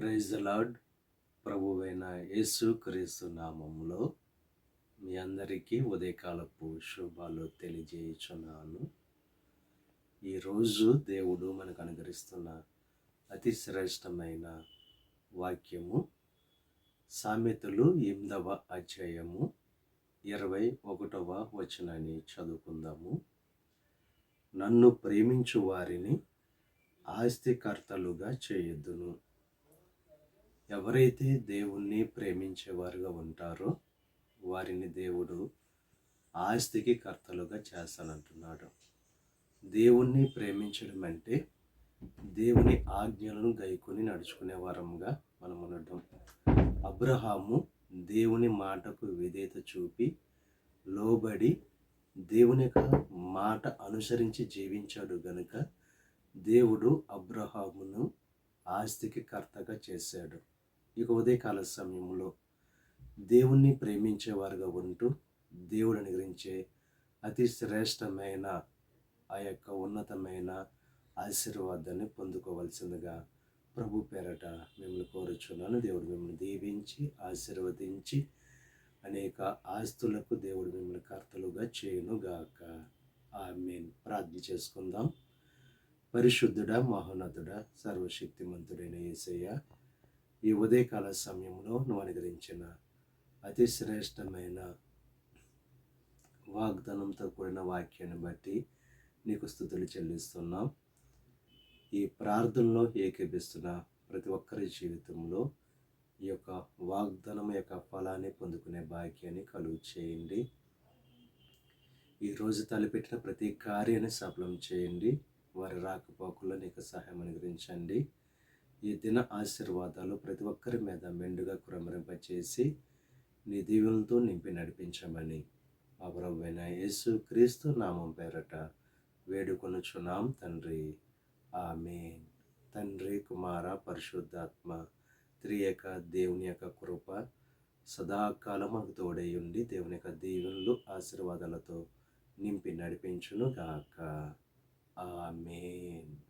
Praise lord ప్రభువైన యేసు క్రీస్తు నామములో మీ అందరికీ ఉదయకాలపు శుభాలు తెలియజేయుచున్నాను. ఈరోజు దేవుడు మనకు అనుగ్రహిస్తున్న అతి శ్రేష్టమైన వాక్యము సామెతలు ఎనిమిదవ అధ్యాయము ఇరవై ఒకటవ వచనాన్ని చదువుకుందాము. నన్ను ప్రేమించు వారిని ఆస్తికర్తలుగా చేయొద్దును ఎవరైతే దేవుణ్ణి ప్రేమించేవారుగా ఉంటారో వారిని దేవుడు ఆస్తికి కర్తలుగా చేస్తానంటున్నాడు. దేవుణ్ణి ప్రేమించడం అంటే దేవుని ఆజ్ఞలను గైకొని నడుచుకునే వారంగా మనం ఉండటం. అబ్రహాము దేవుని మాటకు విధేయత చూపి లోబడి దేవుని యొక్క మాట అనుసరించి జీవించాడు గనుక దేవుడు అబ్రహామును ఆస్తికి కర్తగా చేశాడు. ఇక ఉదయకాల సమయంలో దేవుణ్ణి ప్రేమించేవారుగా ఉంటూ దేవుడు అనుగ్రహించే అతి శ్రేష్టమైన ఆ యొక్క ఉన్నతమైన ఆశీర్వాదాన్ని పొందుకోవలసిందిగా ప్రభు పేరట మిమ్మల్ని కోరుచున్నాను. దేవుడు మిమ్మల్ని దీవించి ఆశీర్వదించి అనేక ఆస్తులకు దేవుడు మిమ్మల్ని కర్తలుగా చేయనుగాక. ఆమెన్. ప్రార్థన చేసుకుందాం. పరిశుద్ధుడ మహోన్నతుడ సర్వశక్తిమంతుడైన ఏసయ్య ఈ ఉదయకాల సమయంలో నువ్వు అనుగ్రహించిన అతి శ్రేష్టమైన వాగ్దానంతో కూడిన వాక్యాన్ని బట్టి నీకు స్థుతులు చెల్లిస్తున్నాం. ఈ ప్రార్థనలో ఏకీపిస్తున్న ప్రతి ఒక్కరి జీవితంలో ఈ యొక్క వాగ్దానం యొక్క ఫలాన్ని పొందుకునే భాగ్యాన్ని కలుగు చేయండి. ఈరోజు తలపెట్టిన ప్రతి కార్యాన్ని సఫలం చేయండి. వారి రాకపోకల్లో నీకు సహాయం అనుగ్రహించండి. ఈ దిన ఆశీర్వాదాలు ప్రతి ఒక్కరి మీద మెండుగా కురమరింపచేసి నీ దీవులతో నింపి నడిపించమని మా ప్రభువైన యేసు క్రీస్తు నామం పేరట వేడుకొనుచున్నాం తండ్రి. ఆమె తండ్రి కుమార పరిశుద్ధాత్మ త్రియక దేవుని యొక్క కృప సదాకాలం మాకు తోడై ఉండి దేవుని యొక్క దీవెనలు ఆశీర్వాదాలతో నింపి నడిపించును గాక ఆమెన్.